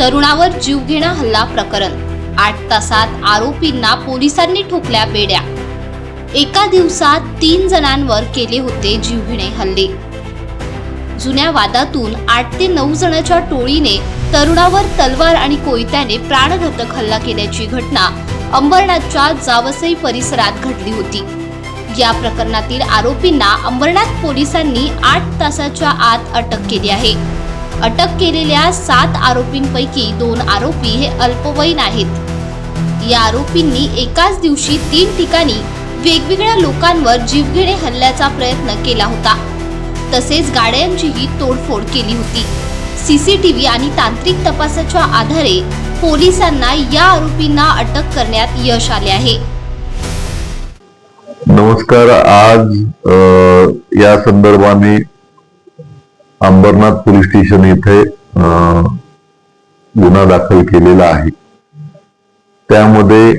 तरुणावर जीवघेणा हल्ला प्रकरण. आठ तासात आरोपींना पोलिसांनी ठोकल्या बेड्या. एका दिवसात तीन जणांवर केले होते जीवघेणे हल्ले. जुन्या वादातून आठ ते नऊ जणांच्या टोळीने तरुणावर तलवार आणि कोयत्याने प्राणघातक हल्ला केल्याची घटना अंबरनाथच्या जावसई परिसरात घडली होती. या प्रकरणातील आरोपींना अंबरनाथ पोलिसांनी आठ तासाच्या आत अटक केली आहे. अटक केलेल्या सात आरोपींपैकी दोन आरोपी हे अल्पवयीन आहेत. या आरोपींनी एकाच दिवशी तीन ठिकाणी वेगवेगळ्या लोकांवर जीवघेणे हल्ल्याचा प्रयत्न केला होता. तसेच गाड्यांचीही तोडफोड केली होती. सीसीटीव्ही आणि तांत्रिक तपासाच्या आधारे पोलिसांना या आरोपींना अटक करण्यात यश आले आहे. नमस्कार. आज या संदर्भाने अंबरनाथ पोलीस स्टेशन येथे गुन्हा दाखल केलेला आहे. त्यामध्ये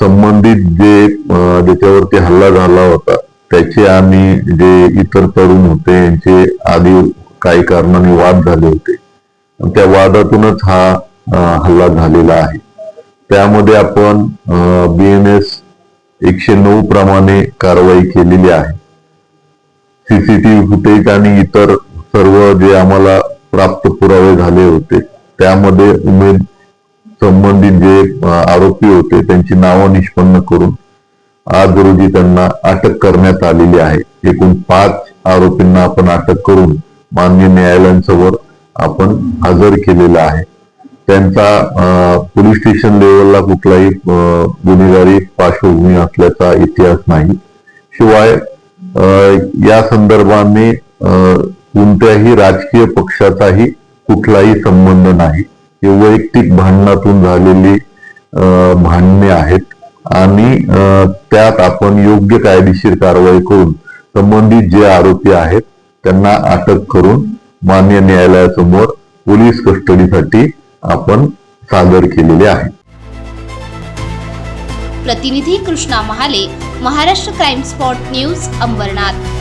संबंधित जे ज्याच्यावरती हल्ला झाला होता त्याचे आणि जे इतर तरुण होते यांचे आधी काही कारणाने वाद झाले होते. त्या वादातूनच हा हल्ला झालेला आहे. त्यामध्ये आपण बी एन एस एकशे नऊ प्रमाणे कारवाई केलेली आहे. सीसीटीव्ही फुटेज आणि इतर सर्व जे आम्हाला प्राप्त पुरावे झाले होते त्यामध्ये उमेद संबंधित जे आरोपी होते त्यांची नावं निष्पन्न करून आज रोजी त्यांना अटक करण्यात आलेली आहे. एकूण पाच आरोपींना आपण अटक करून मान्य न्यायालयांसमोर आपण हजर केलेला आहे. त्यांचा पोलीस स्टेशन लेवलला कुठलाही गुन्हेगारी पार्श्वभूमी असल्याचा इतिहास नाही. शिवाय या संदर्भाने कोणत्याही राजकीय पक्षाचाही कुठलाही संबंध नाही. हे वैयक्तिक भांडणातून झालेली भांडणे आहेत. आणि त्यात आपण योग्य कायदेशीर कारवाई करून संबंधित जे आरोपी आहेत त्यांना अटक करून मान्य न्यायालयासमोर पोलीस कस्टडीसाठी आपण सादर केलेले आहे. प्रतिनिधी Krishna Mahale Maharashtra crime spot news Ambarnath.